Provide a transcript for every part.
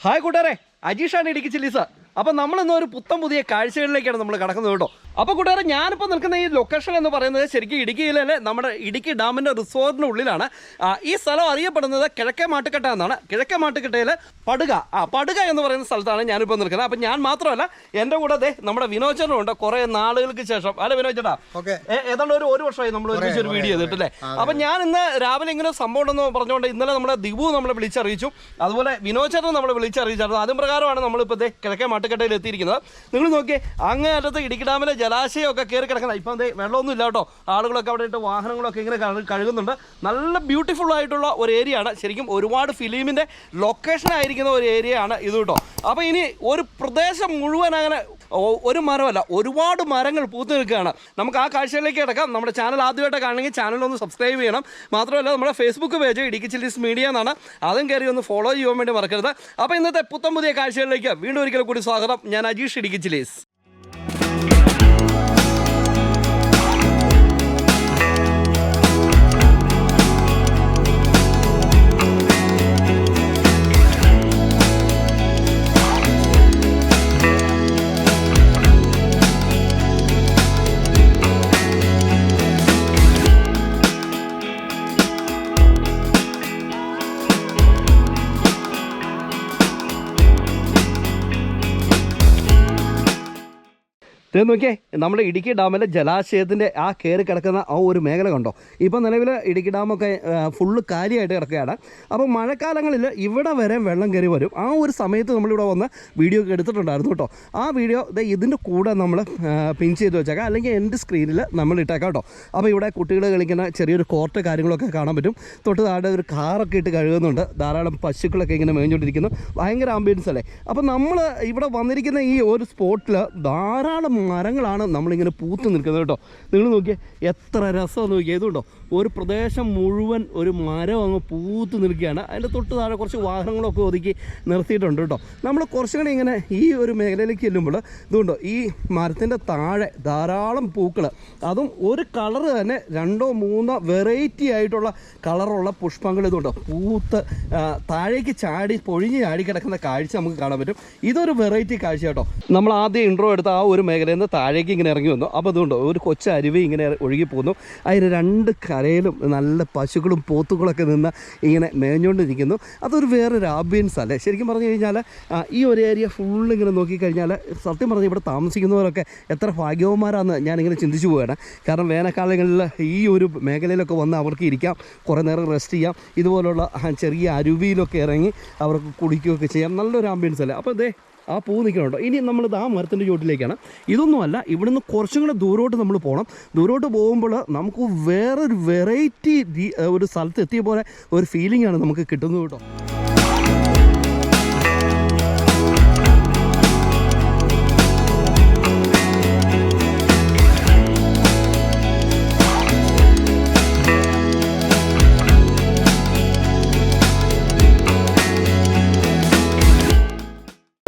Hi കൂട്ടുകാരെ അജീഷാണ് Idukki chillies അപ്പം നമ്മളിന്ന് ഒരു പുത്തം പുതിയ കാഴ്ചകളിലേക്കാണ് നമ്മൾ കടക്കുന്നത് കേട്ടോ. അപ്പോൾ കൂട്ടുകാരെ ഞാനിപ്പോൾ നിൽക്കുന്ന ഈ ലൊക്കേഷൻ എന്ന് പറയുന്നത് ശരിക്കും ഇടുക്കിയിലെ നമ്മുടെ ഇടുക്കി ഡാമിന്റെ റിസോർട്ടിന് ഉള്ളിലാണ്. ഈ സ്ഥലം അറിയപ്പെടുന്നത് കിഴക്കേ മാട്ടുകെട്ട എന്നാണ്. കിഴക്കേ മാട്ടുകെട്ടയിൽ പടുക. ആ പടുക എന്ന് പറയുന്ന സ്ഥലത്താണ് ഞാനിപ്പോൾ നിൽക്കുന്നത്. അപ്പം ഞാൻ മാത്രമല്ല എന്റെ കൂടെ അതെ നമ്മുടെ വിനോചനും ഉണ്ട് കുറേ നാളുകൾക്ക് ശേഷം. അല്ല വിനോചേട്ടാ ഏതാണ്ട് ഒരു ഒരു വർഷമായി നമ്മൾ ഒരുമിച്ച് ഒരു വീഡിയോ ചെയ്തിട്ടല്ലേ? അപ്പൊ ഞാൻ ഇന്ന് രാവിലെ ഇങ്ങനെ സംഭവം ഉണ്ടെന്ന് പറഞ്ഞുകൊണ്ട് ഇന്നലെ നമ്മുടെ ദിബു നമ്മളെ വിളിച്ചറിയിച്ചു. അതുപോലെ വിനോചേട്ടൻ നമ്മളെ വിളിച്ചറിയിച്ചായിരുന്നു അതും പ്രകാരമാണ് നമ്മളിപ്പോൾ ദേ കിഴക്കേ മാട്ടുകെട്ടയിൽ എത്തിയിരിക്കുന്നത്. നിങ്ങൾ നോക്കിയേ അങ്ങേ അറ്റത്ത് ഇടുക്കി ഡാമിലെ ജലാശയമൊക്കെ കയറി കിടക്കുന്നത്. ഇപ്പം ദേ വെള്ളമൊന്നും ഇല്ല കേട്ടോ. ആളുകളൊക്കെ അവിടെ ഇട്ട് വാഹനങ്ങളൊക്കെ ഇങ്ങനെ കഴുകുന്നുണ്ട്. നല്ല ബ്യൂട്ടിഫുൾ ആയിട്ടുള്ള ഒരു ഏരിയ ആണ്. ശരിക്കും ഒരുപാട് ഫിലിമിന്റെ ലൊക്കേഷൻ ആയിരിക്കുന്ന ഒരു ഏരിയ ആണ് ഇത് കേട്ടോ. അപ്പോൾ ഇനി ഒരു പ്രദേശം മുഴുവൻ അങ്ങനെ ഒരു മരമല്ല ഒരുപാട് മരങ്ങൾ പൂത്തു നിൽക്കുകയാണ്. നമുക്ക് ആ കാഴ്ചയിലേക്ക് കിടക്കാം. നമ്മുടെ ചാനൽ ആദ്യമായിട്ട് കാണണമെങ്കിൽ ചാനൽ ഒന്ന് സബ്സ്ക്രൈബ് ചെയ്യണം. മാത്രമല്ല നമ്മുടെ Facebook page Idukki chillies media എന്നാണ്. അതും കയറി ഒന്ന് ഫോളോ ചെയ്യാൻ വേണ്ടി മറക്കരുത്. അപ്പോൾ ഇന്നത്തെ പുത്തൻ പുതിയ കാഴ്ചകളിലേക്ക് വീണ്ടും ഒരിക്കൽ കൂടി സ്വാഗതം. ഞാൻ അജീഷ് ഇടുക്കി ചില്ലീസ്. ഇത് നോക്കിയേ നമ്മുടെ ഇടുക്കി ഡാമിലെ ജലാശയത്തിന്റെ ആ കയറി കിടക്കുന്ന ആ ഒരു മേഖല കണ്ടോ? ഇപ്പോൾ നിലവിൽ ഇടുക്കി ഡാമൊക്കെ ഫുള്ള് കാലിയായിട്ട് കിടക്കുകയാണ്. അപ്പോൾ മഴക്കാലങ്ങളിൽ ഇവിടെ വരെ വെള്ളം കയറി വരും. ആ ഒരു സമയത്ത് നമ്മളിവിടെ വന്ന് വീഡിയോ ഒക്കെ എടുത്തിട്ടുണ്ടായിരുന്നു കേട്ടോ. ആ വീഡിയോ ഇതിന്റെ കൂടെ നമ്മൾ പിൻ ചെയ്ത് വെച്ചേക്കാം. അല്ലെങ്കിൽ എന്റെ സ്ക്രീനിൽ നമ്മൾ ഇട്ടേക്കാം കേട്ടോ. അപ്പോൾ ഇവിടെ കുട്ടികൾ കളിക്കുന്ന ചെറിയൊരു കോർട്ട് കാര്യങ്ങളൊക്കെ കാണാൻ പറ്റും. തൊട്ട് താഴെ ഒരു കാറൊക്കെ ഇട്ട് കഴുകുന്നുണ്ട്. ധാരാളം പശുക്കളൊക്കെ ഇങ്ങനെ മേഞ്ഞുകൊണ്ടിരിക്കുന്നു. ഭയങ്കര ആംബിയൻസ് അല്ലേ? അപ്പോൾ നമ്മൾ ഇവിടെ വന്നിരിക്കുന്ന ഈ ഒരു സ്പോട്ടിൽ ധാരാളം മരങ്ങളാണ് നമ്മളിങ്ങനെ പൂത്ത് നിൽക്കുന്നത് കേട്ടോ. നിങ്ങൾ നോക്കിയേ എത്ര രസമെന്ന് നോക്കിയേ. ഇതുണ്ടോ? ഒരു പ്രദേശം മുഴുവൻ ഒരു മരം അങ്ങ് പൂത്ത് നിൽക്കുകയാണ്. അതിന്റെ തൊട്ട് താഴെ കുറച്ച് വാഹനങ്ങളൊക്കെ ഒതുക്കി നിർത്തിയിട്ടുണ്ട് കേട്ടോ. നമ്മൾ കുറച്ചും കൂടി ഇങ്ങനെ ഈ ഒരു മേഖലയിലേക്ക് ചെല്ലുമ്പോൾ ഇതുണ്ടോ? ഈ മരത്തിന്റെ താഴെ ധാരാളം പൂക്കൾ. അതും ഒരു കളർ തന്നെ രണ്ടോ മൂന്നോ വെറൈറ്റി ആയിട്ടുള്ള കളറുള്ള പുഷ്പങ്ങൾ ഇതുണ്ടോ? പൂത്ത് താഴേക്ക് ചാടി പൊഴിഞ്ഞ് ചാടി കിടക്കുന്ന കാഴ്ച നമുക്ക് കാണാൻ പറ്റും. ഇതൊരു വെറൈറ്റി കാഴ്ച കേട്ടോ. നമ്മൾ ആദ്യം ഇൻട്രോ എടുത്ത ആ ഒരു മേഖലയിൽ നിന്ന് താഴേക്ക് ഇങ്ങനെ ഇറങ്ങി വന്നു. അപ്പോൾ അതുകൊണ്ട് ഒരു കൊച്ചു അരുവി ഇങ്ങനെ ഒഴുകി പോകുന്നു അതിന് രണ്ട് കരയിലും നല്ല പശുക്കളും പോത്തുകളൊക്കെ നിന്ന് ഇങ്ങനെ മേഞ്ഞുകൊണ്ടിരിക്കുന്നു. അതൊരു വേറൊരു ആംബിയൻസ് അല്ലേ? ശരിക്കും പറഞ്ഞു കഴിഞ്ഞാൽ ഈ ഒരു ഏരിയ ഫുള്ള് ഇങ്ങനെ നോക്കിക്കഴിഞ്ഞാൽ സത്യം പറഞ്ഞാൽ ഇവിടെ താമസിക്കുന്നവരൊക്കെ എത്ര ഭാഗ്യവന്മാരാണെന്ന് ഞാനിങ്ങനെ ചിന്തിച്ചു പോവുകയാണ്. കാരണം വേനൽക്കാലങ്ങളിൽ ഈ ഒരു മേഖലയിലൊക്കെ വന്ന് അവർക്ക് ഇരിക്കാം കുറേ നേരം റെസ്റ്റ് ചെയ്യാം. ഇതുപോലുള്ള ചെറിയ അരുവിയിലൊക്കെ ഇറങ്ങി അവർക്ക് കുടിക്കുകയൊക്കെ ചെയ്യാം. നല്ലൊരു ആംബിയൻസ് അല്ലേ? അപ്പോൾ ദേ ആ പൂ നിൽക്കണുണ്ടോ ഇനി നമ്മളിത് ആ മരത്തിന്റെ ചോട്ടിലേക്കാണ് ഇതൊന്നുമല്ല ഇവിടുന്ന് കുറച്ചും കൂടെ ദൂരോട്ട് നമ്മൾ പോകണം. ദൂരോട്ട് പോകുമ്പോൾ നമുക്ക് വേറൊരു വെറൈറ്റി ഒരു സ്ഥലത്ത് എത്തിയ പോലെ ഒരു ഫീലിംഗ് ആണ് നമുക്ക് കിട്ടുന്നത് കേട്ടോ.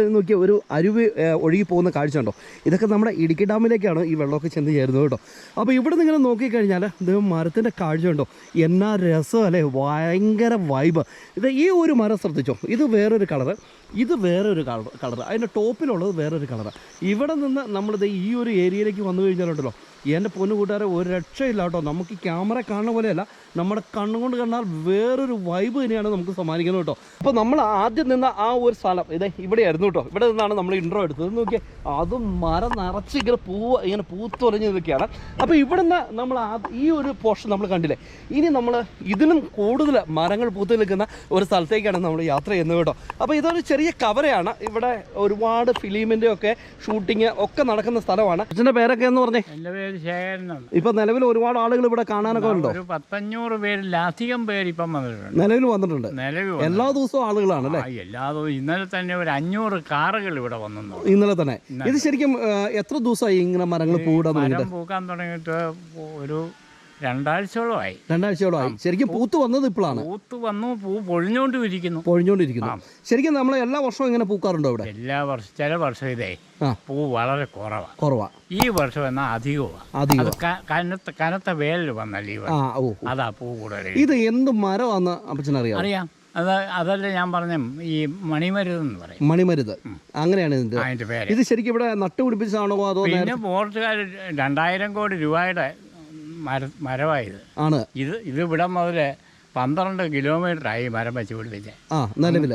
നോക്കിയ ഒരു അരുവ് ഒഴുകി പോകുന്ന കാഴ്ച ഉണ്ടോ ഇതൊക്കെ നമ്മുടെ ഇടുക്കി ഡാമിലേക്കാണ് ഈ വെള്ളമൊക്കെ ചെന്ന് ചേരുന്നത് കേട്ടോ. അപ്പോൾ ഇവിടെ നിങ്ങൾ നോക്കിക്കഴിഞ്ഞാൽ ഇത് മരത്തിന്റെ കാഴ്ച ഉണ്ടോ എന്നാ രസം അല്ലേ? ഭയങ്കര വൈബ് ഇത് ഈ ഒരു മരം ശ്രദ്ധിച്ചോ? ഇത് വേറൊരു കളറ് ഇത് വേറൊരു കളർ കളർ അതിന്റെ ടോപ്പിലുള്ളത് വേറൊരു കളറ് ഇവിടെ നിന്ന് നമ്മളിത് ഈ ഒരു ഏരിയയിലേക്ക് വന്നു കഴിഞ്ഞാലുണ്ടല്ലോ എന്റെ പൊന്നു കൂട്ടുകാരെ ഒരു രക്ഷയില്ല കേട്ടോ നമുക്ക് ക്യാമറ കാണുന്ന പോലെയല്ല നമ്മുടെ കണ്ണുകൊണ്ട് കണ്ടാൽ വേറൊരു വൈബ് തന്നെയാണ് നമുക്ക് സമ്മാനിക്കുന്നത് കേട്ടോ. അപ്പോൾ നമ്മൾ ആദ്യം നിന്ന ആ ഒരു സ്ഥലം ഇതേ ഇവിടെയായിരുന്നു കേട്ടോ. ഇവിടെ നിന്നാണ് നമ്മൾ ഇൻട്രോ എടുത്തത്. നോക്കിയേ അതും മരം നിറച്ച് ഇങ്ങനെ പൂവ് ഇങ്ങനെ പൂത്തൊലഞ്ഞ് നിൽക്കുകയാണ്. അപ്പോൾ ഇവിടുന്ന് നമ്മൾ ഈ ഒരു പോർഷൻ നമ്മൾ കണ്ടില്ലേ? ഇനി നമ്മൾ ഇതിനും കൂടുതൽ മരങ്ങൾ പൂത്ത് നിൽക്കുന്ന ഒരു സ്ഥലത്തേക്കാണ് നമ്മൾ യാത്ര ചെയ്യുന്നത് കേട്ടോ. അപ്പോൾ ഇതൊരു ചെറിയ കവരയാണ്. ഇവിടെ ഒരുപാട് ഫിലിമിന്റെ ഒക്കെ ഷൂട്ടിങ് ഒക്കെ നടക്കുന്ന സ്ഥലമാണ്. അച്ഛന്റെ പേരൊക്കെ എന്ന് പറഞ്ഞേ. എന്റെ പേര് ശേഖരനാണ് ഇപ്പൊ നിലവിൽ ഒരുപാട് ആളുകൾ ഇവിടെ കാണാനൊക്കെ ഉണ്ടോ? ഒരു പത്തഞ്ഞൂറ് പേരിലധികം പേര് ഇപ്പം വന്നിട്ടുണ്ട്. നിലവിൽ വന്നിട്ടുണ്ട്. നിലവിൽ എല്ലാ ദിവസവും ആളുകളാണ് അല്ലേ? എല്ലാ ദിവസവും ഇന്നലെ തന്നെ ഒരു അഞ്ഞൂറ് കാറുകൾ ഇവിടെ വന്നു ഇന്നലെ തന്നെ. ഇത് ശരിക്കും ആ, എത്ര ദിവസമായി ഇങ്ങനെ മരങ്ങൾ പൂടാൻ തുടങ്ങിയിട്ട്? മരം പൂക്കാൻ തുടങ്ങിയിട്ട് ഒരു രണ്ടാഴ്ചയോളമായി. രണ്ടാഴ്ചയോളമായി. ശരിക്കും പൂത്ത് വന്നത് ഇപ്പോഴാണ്. പൂത്ത് വന്നു പൂ പൊഴിഞ്ഞുകൊണ്ടും ഇരിക്കുന്നു പൊഴിഞ്ഞുകൊണ്ടിരിക്കുന്നു ശരിക്കും നമ്മൾ എല്ലാ വർഷവും ഇങ്ങനെ പൂക്കാറുണ്ടോ ഇവിടെ? എല്ലാ വർഷം ചില വർഷം ഇതേ പൂ വളരെ കുറവാണ് കുറവാ. ഈ വർഷം എന്നാ അധികമാണ് കനത്ത കനത്ത വേലിൽ വന്നല്ലേ അതാ പൂ കൂടുതൽ ഇത് എന്ത് മരമാന്ന് അപ്പച്ചനറിയാം? അറിയാം. അത് അതല്ല ഞാൻ പറഞ്ഞ ഈ മണിമരുതെന്ന് പറയും. മണിമരുത്. അങ്ങനെയാണ് ഇതിന്റെ പേര്. ഇത് ശരിക്കും ഇവിടെ നട്ടുപിടിപ്പിച്ചതാണോ അതോ പിന്നെ പോർച്ചുകാർ രണ്ടായിരം കോടി രൂപയുടെ മര മരമായത്. ആണ്. ഇത് ഇത് ഇവിടെ മുതൽ പന്ത്രണ്ട് കിലോമീറ്റർ ആയി മരം വെച്ച് പിടിപ്പിച്ചേ. ആ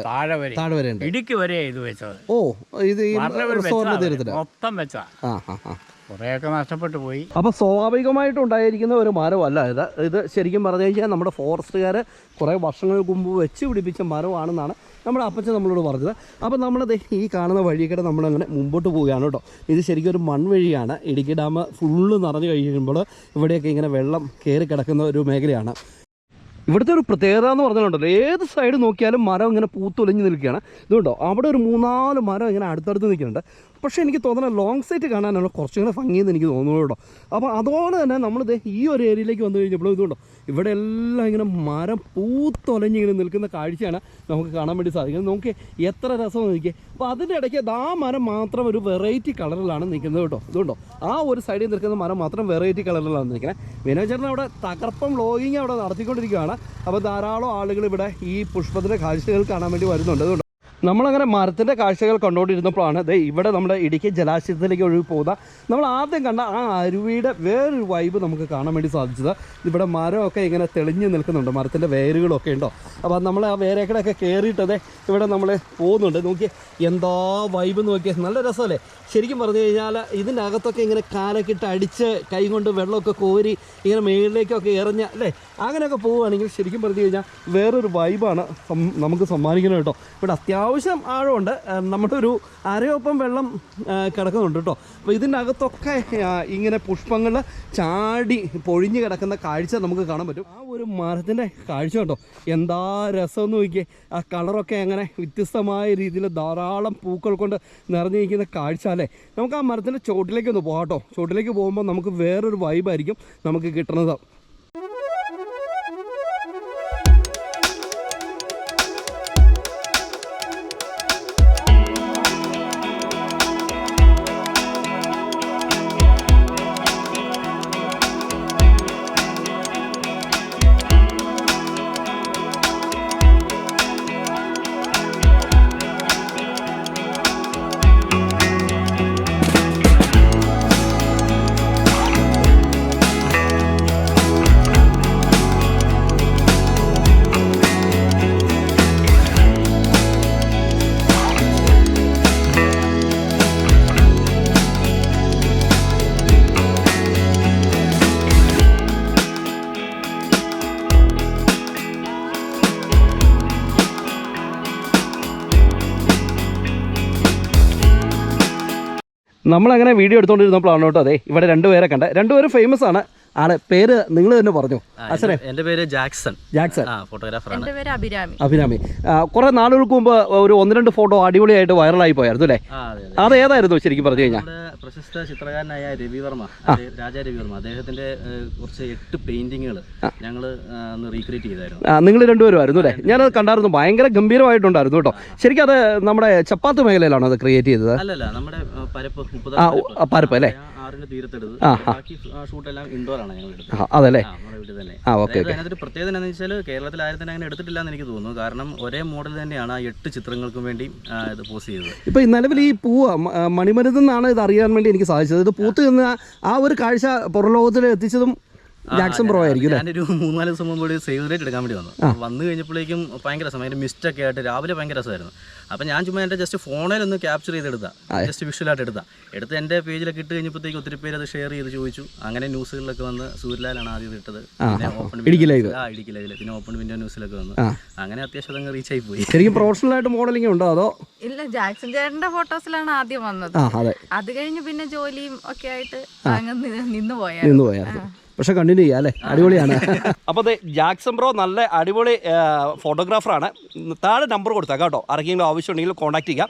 താഴെ വരെ. താഴെ വരെ ഉണ്ട്. ഇടുക്കി വരെ ഇത് വെച്ചത്. ഓ ഇത് ഈ മരണം റിസോർട്ടിന് വെച്ചതാ തീരത്തില്ല മൊത്തം വെച്ചാ ആ ആ ആ. കുറേയൊക്കെ നഷ്ടപ്പെട്ടു പോയി. അപ്പോൾ സ്വാഭാവികമായിട്ട് ഉണ്ടായിരിക്കുന്ന ഒരു മരമല്ല. ഇത് ഇത് ശരിക്കും പറഞ്ഞു കഴിഞ്ഞാൽ നമ്മുടെ ഫോറസ്റ്റുകാർ കുറേ വർഷങ്ങൾക്ക് മുമ്പ് വെച്ച് പിടിപ്പിച്ച മരമാണെന്നാണ് നമ്മുടെ അപ്പച്ചൻ നമ്മളോട് പറഞ്ഞത് അപ്പോൾ നമ്മളത് ഈ കാണുന്ന വഴിയൊക്കെ നമ്മളങ്ങനെ മുമ്പോട്ട് പോവുകയാണ് കേട്ടോ. ഇത് ശരിക്കും ഒരു മൺവഴിയാണ്. ഇടുക്കി ഡാം ഫുള്ള് നിറഞ്ഞു കഴിയുമ്പോൾ ഇവിടെയൊക്കെ ഇങ്ങനെ വെള്ളം കയറി കിടക്കുന്ന ഒരു മേഖലയാണ്. ഇവിടുത്തെ ഒരു പ്രത്യേകത എന്ന് പറഞ്ഞിട്ടുണ്ടല്ലോ ഏത് സൈഡ് നോക്കിയാലും മരം ഇങ്ങനെ പൂത്തൊലിഞ്ഞ് നിൽക്കുകയാണ്. ഇതുകൊണ്ടോ അവിടെ ഒരു മൂന്നാൽ മരം ഇങ്ങനെ അടുത്തടുത്ത് നിൽക്കുന്നുണ്ട്. പക്ഷേ എനിക്ക് തോന്നുന്നത് ലോങ് സൈറ്റ് കാണാനാണ് കുറച്ചും കൂടെ ഭംഗിയെന്ന് എനിക്ക് തോന്നുന്നു കേട്ടോ. അപ്പോൾ അതുപോലെ തന്നെ നമ്മളിത് ഈ ഒരു ഏരിയയിലേക്ക് വന്നു കഴിഞ്ഞപ്പോൾ ഇതുകൊണ്ടോ ഇവിടെ എല്ലാം ഇങ്ങനെ മരം പൂത്തൊലഞ്ഞിങ്ങനെ നിൽക്കുന്ന കാഴ്ചയാണ് നമുക്ക് കാണാൻ വേണ്ടി സാധിക്കുന്നത്. നോക്കി എത്ര രസം നോക്കിയേ. അപ്പോൾ അതിന്റെ ഇടയ്ക്ക് ആ മരം മാത്രം ഒരു വെറൈറ്റി കളറിലാണ് നിൽക്കുന്നത് കേട്ടോ. അതുകൊണ്ടോ ആ ഒരു സൈഡിൽ നിൽക്കുന്ന മരം മാത്രം വെറൈറ്റി കളറിലാണ് നിൽക്കുന്നത്. വിനോചേട്ടൻ അവിടെ തകർപ്പം ലോഗിങ് അവിടെ നടത്തിക്കൊണ്ടിരിക്കുകയാണ്. അപ്പോൾ ധാരാളം ആളുകൾ ഇവിടെ ഈ പുഷ്പത്തിന്റെ കാഴ്ചകൾ കാണാൻ വേണ്ടി വരുന്നുണ്ട്. അതുകൊണ്ട് നമ്മളങ്ങനെ മരത്തിന്റെ കാഴ്ചകൾ കണ്ടുകൊണ്ടിരുന്നപ്പോഴാണ് ദേ ഇവിടെ നമ്മുടെ ഇടുക്കി ജലാശയത്തിലേക്ക് ഒഴുകി പോകുന്ന നമ്മൾ ആദ്യം കണ്ട ആ അരുവിയുടെ വേറൊരു വൈബ് നമുക്ക് കാണാൻ വേണ്ടി സാധിച്ചത്. ഇവിടെ മരമൊക്കെ ഇങ്ങനെ തെളിഞ്ഞു നിൽക്കുന്നുണ്ട്. മരത്തിന്റെ വേരുകളൊക്കെ ഉണ്ടോ? അപ്പോൾ നമ്മൾ ആ വേരേക്കടൊക്കെ കയറിയിട്ടതേ ഇവിടെ നമ്മൾ പോകുന്നുണ്ട്. നോക്കിയേ എന്താ വൈബ് നോക്കിയേ. നല്ല രസമല്ലേ? ശരിക്കും പറഞ്ഞു കഴിഞ്ഞാൽ ഇതിന്റെ അകത്തൊക്കെ ഇങ്ങനെ കാലൊക്കെ ഇട്ട് അടിച്ച് കൈ കൊണ്ട് വെള്ളമൊക്കെ കോരി ഇങ്ങനെ മേളിലേക്കൊക്കെ എറിഞ്ഞ അല്ലേ? അങ്ങനെയൊക്കെ പോവുകയാണെങ്കിൽ ശരിക്കും പറഞ്ഞു കഴിഞ്ഞാൽ വേറൊരു വൈബാണ് നമുക്ക് സമ്മാനിക്കുന്നത് കേട്ടോ. ഇവിടെ അത്യാവശ്യം ആഴമുണ്ട്. നമ്മുടെ ഒരു അരയൊപ്പം വെള്ളം കിടക്കുന്നുണ്ട് കേട്ടോ. അപ്പോൾ ഇതിന്റെ അകത്തൊക്കെ ഇങ്ങനെ പുഷ്പങ്ങൾ ചാടി പൊഴിഞ്ഞ് കിടക്കുന്ന കാഴ്ച നമുക്ക് കാണാൻ പറ്റും. ആ ഒരു മരത്തിന്റെ കാഴ്ച കേട്ടോ എന്താ രസമെന്ന് നോക്കിയേ. ആ കളറൊക്കെ അങ്ങനെ വ്യത്യസ്തമായ രീതിയിൽ ധാരാളം പൂക്കൾ കൊണ്ട് നിറഞ്ഞിരിക്കുന്ന കാഴ്ച അല്ലേ? നമുക്ക് ആ മരത്തിന്റെ ചോട്ടിലേക്ക് ഒന്ന് പോകാം കേട്ടോ. ചോട്ടിലേക്ക് പോകുമ്പോൾ നമുക്ക് വേറൊരു വൈബായിരിക്കും നമുക്ക് കിട്ടുന്നത്. നമ്മളങ്ങനെ വീഡിയോ എടുത്തുകൊണ്ടിരുന്നപ്പോഴാണ് കേട്ടോ അതെ ഇവിടെ രണ്ടുപേരെ കണ്ടത്. രണ്ടുപേരും ഫേമസ് ആണ്. ആളെ പേര് നിങ്ങൾ തന്നെ പറഞ്ഞു. അച്ഛനെ. എന്റെ പേര് ജാക്സൺ. ജാക്സൺ. ആ ഫോട്ടോഗ്രാഫറാണ്. എന്റെ പേര് അഭിരാമി. അഭിരാമി. കുറെ നാളുകൾക്ക് മുമ്പ് ഒരു ഒന്ന് രണ്ട് ഫോട്ടോ അടിപൊളിയായിട്ട് വൈറലായി പോയായിരുന്നു അല്ലേ? അതെ അതെ. അത് ഏതായിരുന്നു ശരിക്കും പറഞ്ഞു കഴിഞ്ഞാൽ? നമ്മുടെ പ്രശസ്ത ചിത്രകാരനായ രവിവർമ്മ രാജ രാജാ രവിവർമ്മ അദ്ദേഹത്തിന്റെ കുറച്ച് എട്ട് പെയിന്റിങ്ങുകൾ ഞങ്ങൾ റീക്രിയേറ്റ് ചെയ്തായിരുന്നു. നിങ്ങൾ രണ്ടുപേരും ആയിരുന്നു അല്ലേ ഞാനത് കണ്ടായിരുന്നു. ഭയങ്കര ഗംഭീരമായിട്ടുണ്ടായിരുന്നു കേട്ടോ. ശരിക്കും അത് നമ്മുടെ ചപ്പാത്ത് മേഖലയിലാണോ അത് ക്രിയേറ്റ് ചെയ്തത്? അല്ലല്ല നമ്മുടെ പരപ്പ് പരപ്പ് അല്ലേ? ആറിന്റെ തീരത്തെടുത്ത് ബാക്കി ഷൂട്ട് എല്ലാം ഇൻഡോർ ആണ് ഞങ്ങൾ എടുത്തത്. അതല്ലേ? ആ ഓക്കെ അതിനകത്തൊരു പ്രത്യേകത എന്താണെന്ന് വെച്ചാൽ കേരളത്തിൽ ആരും തന്നെ അങ്ങനെ എടുത്തിട്ടില്ല എന്ന് എനിക്ക് തോന്നുന്നു. കാരണം ഒരേ മോഡൽ തന്നെയാണ് ആ എട്ട് ചിത്രങ്ങൾക്കും വേണ്ടി ഇത് പോസ്റ്റ് ചെയ്തത്. ഇപ്പൊ നിലവിൽ ഈ പൂവ് മണിമരുതെന്നാണ് ഇത് അറിയാൻ വേണ്ടി എനിക്ക് സാധിച്ചത്. ഇത് പൂത്ത് നിന്ന് ആ ഒരു കാഴ്ച പുറലോകത്തിൽ എത്തിച്ചതും ജാക്സൺ പ്രോ ആയിരിക്കും അല്ലേ? ഞാനൊരു മൂന്നാൽ ദിവസം മുമ്പ് ഒരു സേവ് റേറ്റ് എടുക്കാൻ വേണ്ടി വന്നു. വന്നു കഴിഞ്ഞപ്പോഴേക്കും ഭയങ്കര രസം. മിസ്റ്റ് ഒക്കെ ആയിട്ട് രാവിലെ ഭയങ്കര രസമായിരുന്നു. അപ്പോൾ ഞാൻ ചുമ്മാ എന്റെ ജസ്റ്റ് ഫോണിൽ ഒന്ന് ക്യാപ്ചർ ചെയ്തെടുത്താ. ജസ്റ്റ് വിഷ്വലായിട്ട് എടുത്താ. എടുത്ത് എന്റെ പേജിലൊക്കെ ഇട്ട് കഴിഞ്ഞപ്പോഴത്തേക്ക് ഒത്തിരി പേര് അത് ഷെയർ ചെയ്ത് ചോദിച്ചു. അങ്ങനെ ന്യൂസുകളിലൊക്കെ വന്ന് സൂര്യലാലാണ് ആദ്യം ഇട്ടത്. പിന്നെ ഓപ്പൺ ആ. പിന്നെ ഓപ്പൺ വിൻഡോ ന്യൂസിലൊക്കെ വന്നു. അങ്ങനെ അത്യാവശ്യം അങ്ങ് റീച്ച് ആയി പോയി. ശരിക്കും പ്രൊഫഷണൽ ആയിട്ട് മോഡലിംഗ് ഉണ്ടോ അതോ? ഇല്ല ജാക്സൺ ചേട്ടന്റെ ഫോട്ടോസിലാണ് ആദ്യം വന്നത്. അതെ. അത് കഴിഞ്ഞ് പിന്നെ ജോലിയും ഒക്കെ ആയിട്ട് അങ്ങ് നിന്ന് പോയാ നിന്ന് പോയായിരുന്നു. പക്ഷെ കണ്ടിന്യൂ ചെയ്യാം അല്ലേ? അടിപൊളിയാണ്. അപ്പോൾ അതെ ജാക്സൺ ബ്രോ നല്ല അടിപൊളി ഫോട്ടോഗ്രാഫറാണ്. താഴെ നമ്പർ കൊടുത്താൽ കേട്ടോ. ആർക്കെങ്കിലും ആവശ്യമുണ്ടെങ്കിൽ കോൺടാക്ട് ചെയ്യാം.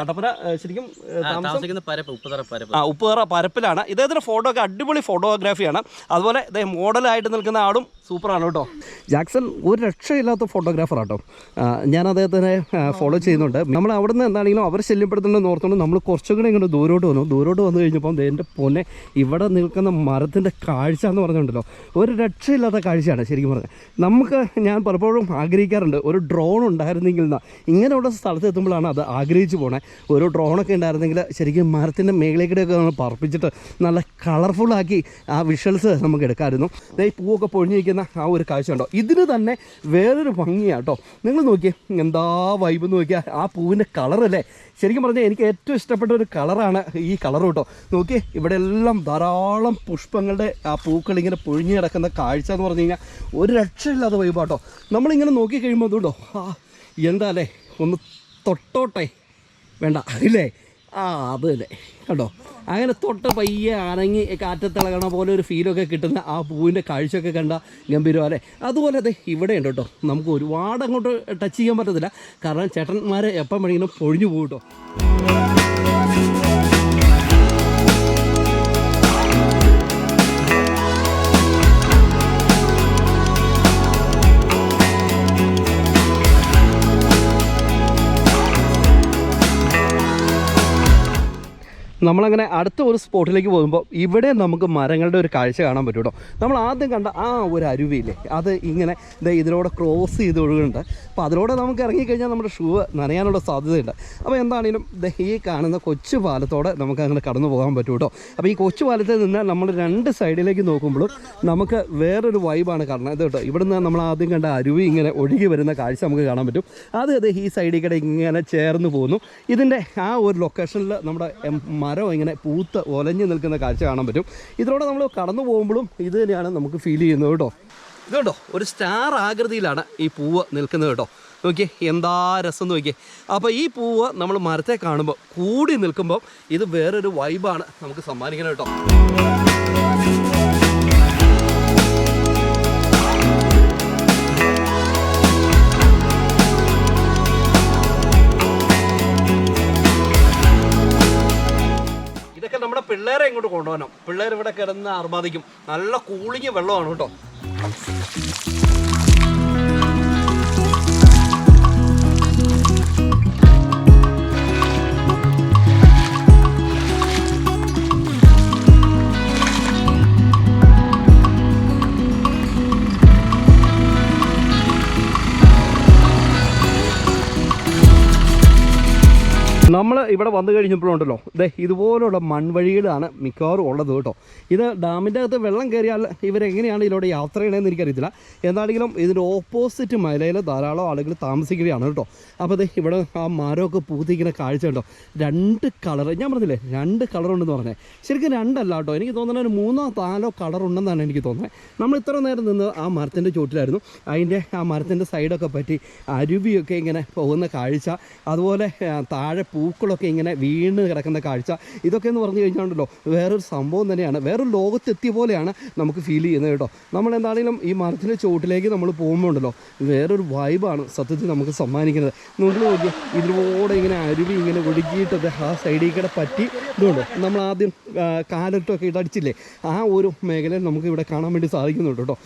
കട്ടപ്പന ശരിക്കും ആ, ആ, താമസിക്കുന്ന പരപ്പ് ഉപ്പുതറ പരപ്പിലാണ്. ഇദ്ദേഹത്തിന്റെ ഫോട്ടോ ഒക്കെ അടിപൊളി ഫോട്ടോഗ്രാഫിയാണ് അതുപോലെ ഇദ്ദേഹം മോഡലായിട്ട് നിൽക്കുന്ന ആളും സൂപ്പറാണ് കേട്ടോ. ജാക്സൺ ഒരു രക്ഷയില്ലാത്ത ഫോട്ടോഗ്രാഫർ ആട്ടോ. ഞാൻ അദ്ദേഹത്തിനെ ഫോളോ ചെയ്യുന്നുണ്ട്. നമ്മൾ അവിടെ നിന്ന് എന്താണെങ്കിലും അവർ ശല്യപ്പെടുത്തുന്നുണ്ടെന്ന് ഓർത്തുകൊണ്ട് നമ്മൾ കുറച്ചും കൂടെ ഇങ്ങോട്ട് ദൂരോട്ട് വന്നു. ദൂരോട്ട് വന്നു കഴിഞ്ഞപ്പോൾ എന്റെ പൊന്നെ ഇവിടെ നിൽക്കുന്ന മരത്തിന്റെ കാഴ്ച എന്ന് പറഞ്ഞുണ്ടല്ലോ ഒരു രക്ഷയില്ലാത്ത കാഴ്ചയാണ് ശരിക്കും പറഞ്ഞാൽ. നമുക്ക് ഞാൻ പലപ്പോഴും ആഗ്രഹിക്കാറുണ്ട് ഒരു ഡ്രോൺ ഉണ്ടായിരുന്നെങ്കിൽ എന്നാ ഇങ്ങനെയുള്ള സ്ഥലത്ത് എത്തുമ്പോഴാണ് അത് ആഗ്രഹിച്ചു പോണേ. ഒരു ഡ്രോണൊക്കെ ഉണ്ടായിരുന്നെങ്കിൽ ശരിക്കും മരത്തിന്റെ മേളിലേക്കിടെയൊക്കെ നമ്മൾ പറപ്പിച്ചിട്ട് നല്ല കളർഫുള്ളാക്കി ആ വിഷ്വൽസ് നമുക്ക് എടുക്കാമായിരുന്നു. ഈ പൂവൊക്കെ പൊഴിഞ്ഞിരിക്കുന്ന ആ ഒരു കാഴ്ച ഉണ്ടോ ഇതിന് തന്നെ വേറൊരു ഭംഗിയാണ് കേട്ടോ നിങ്ങൾ നോക്കിയേ എന്താ വൈബ് നോക്കിയാൽ ആ പൂവിന്റെ കളറല്ലേ ശരിക്കും പറഞ്ഞാൽ എനിക്ക് ഏറ്റവും ഇഷ്ടപ്പെട്ട ഒരു കളറാണ് ഈ കളർ കേട്ടോ നോക്കിയേ ഇവിടെ എല്ലാം ധാരാളം പുഷ്പങ്ങളുടെ ആ പൂക്കൾ ഇങ്ങനെ പൊഴിഞ്ഞു കിടക്കുന്ന കാഴ്ച എന്ന് പറഞ്ഞു കഴിഞ്ഞാൽ ഒരു രക്ഷയില്ലാതെ വൈബാട്ടോ നമ്മളിങ്ങനെ നോക്കി കഴിയുമ്പോൾ അതുകൊണ്ടോ ആ എന്താ അല്ലേ? ഒന്ന് തൊട്ടോട്ടെ. വേണ്ട അല്ലേ ആ അത് തന്നെ കണ്ടോ? അങ്ങനെ തൊട്ട പയ്യെ അനങ്ങി കാറ്റത്തിളകണ പോലെ ഒരു ഫീലൊക്കെ കിട്ടുന്ന ആ പൂവിന്റെ കാഴ്ചയൊക്കെ കണ്ട ഗംഭീരം അല്ലേ? അതുപോലെ അതെ ഇവിടെ ഉണ്ട് കേട്ടോ. നമുക്ക് ഒരുപാട് അങ്ങോട്ട് ടച്ച് ചെയ്യാൻ പറ്റത്തില്ല. കാരണം ചേട്ടന്മാരെ എപ്പം വേണമെങ്കിലും പൊഴിഞ്ഞു പോകും കേട്ടോ. നമ്മളങ്ങനെ അടുത്ത ഒരു സ്പോട്ടിലേക്ക് പോകുമ്പോൾ ഇവിടെ നമുക്ക് മരങ്ങളുടെ ഒരു കാഴ്ച കാണാൻ പറ്റും കേട്ടോ നമ്മൾ ആദ്യം കണ്ട ആ ഒരു അരുവിയില്ലേ അത് ഇങ്ങനെ ഇതിലൂടെ ക്രോസ് ചെയ്ത് ഒഴുകുന്നുണ്ട്. അപ്പോൾ അതിലൂടെ നമുക്ക് ഇറങ്ങിക്കഴിഞ്ഞാൽ നമ്മുടെ ഷൂ നനയാനുള്ള സാധ്യതയുണ്ട്. അപ്പോൾ എന്താണെങ്കിലും ഈ കാണുന്ന കൊച്ചു പാലത്തോടെ നമുക്ക് അങ്ങനെ കടന്നു പോകാൻ പറ്റും കേട്ടോ അപ്പോൾ ഈ കൊച്ചു പാലത്തിൽ നിന്ന് നമ്മൾ രണ്ട് സൈഡിലേക്ക് നോക്കുമ്പോഴും നമുക്ക് വേറൊരു വൈബാണ് കാരണം ഇത് കേട്ടോ ഇവിടുന്ന് നമ്മൾ ആദ്യം കണ്ട അരുവി ഇങ്ങനെ ഒഴുകി വരുന്ന കാഴ്ച നമുക്ക് കാണാൻ പറ്റും. അത് അത് ഈ സൈഡിൽ കൂടെ ഇങ്ങനെ ചേർന്ന് പോകുന്നു. ഇതിന്റെ ആ ഒരു ലൊക്കേഷനിൽ നമ്മുടെ മരം ഇങ്ങനെ പൂത്ത് ഒലഞ്ഞു നിൽക്കുന്ന കാഴ്ച കാണാൻ പറ്റും. ഇതിലൂടെ നമ്മൾ കടന്നു പോകുമ്പോഴും ഇത് തന്നെയാണ് നമുക്ക് ഫീൽ ചെയ്യുന്നത് കേട്ടോ. ഇത് കേട്ടോ ഒരു സ്റ്റാർ ആകൃതിയിലാണ് ഈ പൂവ് നിൽക്കുന്നത് കേട്ടോ. നോക്കിയേ എന്താ രസം നോക്കിയേ. അപ്പോൾ ഈ പൂവ് നമ്മൾ മരത്തെ കാണുമ്പോൾ കൂടി നിൽക്കുമ്പോൾ ഇത് വേറൊരു വൈബാണ് നമുക്ക് സമ്മാനിക്കണം കേട്ടോ. പിള്ളേരെ ഇങ്ങോട്ട് കൊണ്ടുപോകണം. പിള്ളേർ ഇവിടെ കിടന്ന് അർമാദിക്കും നല്ല കൂളിങ് വെള്ളമാണ് കേട്ടോ. നമ്മൾ ഇവിടെ വന്നു കഴിഞ്ഞപ്പോഴുണ്ടല്ലോ ദേ ഇതുപോലുള്ള മൺവഴികളാണ് മിക്കവാറും ഉള്ളത് കേട്ടോ. ഇത് ഡാമിന്റെ അകത്ത് വെള്ളം കയറിയാൽ ഇവരെങ്ങനെയാണ് ഇതിലൂടെ യാത്ര ചെയ്യണമെന്ന് എനിക്കറിയത്തില്ല. എന്താണെങ്കിലും ഇതിന്റെ ഓപ്പോസിറ്റ് മലയിൽ ധാരാളം ആളുകൾ താമസിക്കുകയാണ് കേട്ടോ. അപ്പോൾ ദേ ഇവിടെ ആ മരമൊക്കെ പൂത്തിക്കുന്ന കാഴ്ച ഉണ്ടോ രണ്ട് കളർ ഞാൻ പറഞ്ഞില്ലേ രണ്ട് കളറുണ്ടെന്ന് പറഞ്ഞേ. ശരിക്കും രണ്ടല്ല കേട്ടോ. എനിക്ക് തോന്നുന്നത് ഒരു മൂന്നോ നാലോ കളറുണ്ടെന്നാണ് എനിക്ക് തോന്നുന്നത്. നമ്മൾ ഇത്ര നേരം നിന്ന് ആ മരത്തിന്റെ ചുവട്ടിലായിരുന്നു. അതിന്റെ ആ മരത്തിന്റെ സൈഡൊക്കെ പറ്റി അരുവിയൊക്കെ ഇങ്ങനെ പോകുന്ന കാഴ്ച അതുപോലെ താഴെ താഴെ പൂക്കളൊക്കെ ഇങ്ങനെ വീണ് കിടക്കുന്ന കാഴ്ച. ഇതൊക്കെ എന്ന് പറഞ്ഞു കഴിഞ്ഞാണ്ടല്ലോ വേറൊരു സംഭവം തന്നെയാണ്. വേറൊരു ലോകത്തെത്തിയ പോലെയാണ് നമുക്ക് ഫീൽ ചെയ്യുന്നത് കേട്ടോ. നമ്മൾ എന്താണെങ്കിലും ഈ മരത്തിന്റെ ചുവട്ടിലേക്ക് നമ്മൾ പോകുമ്പോൾ ഉണ്ടല്ലോ വേറൊരു വൈബാണ് സത്യത്തിൽ നമുക്ക് സമ്മാനിക്കുന്നത്. നിങ്ങൾ നോക്കി ഇതിലൂടെ ഇങ്ങനെ അരുവി ഇങ്ങനെ ഒഴുകിയിട്ടത് ആ സൈഡിൽ കൂടെ പറ്റി ഇതുകൊണ്ട് നമ്മൾ ആദ്യം കാലിട്ടൊക്കെ ഇതടിച്ചില്ലേ ആ ഒരു മേഖലയിൽ നമുക്ക് ഇവിടെ കാണാൻ വേണ്ടി സാധിക്കുന്നുണ്ട് കേട്ടോ.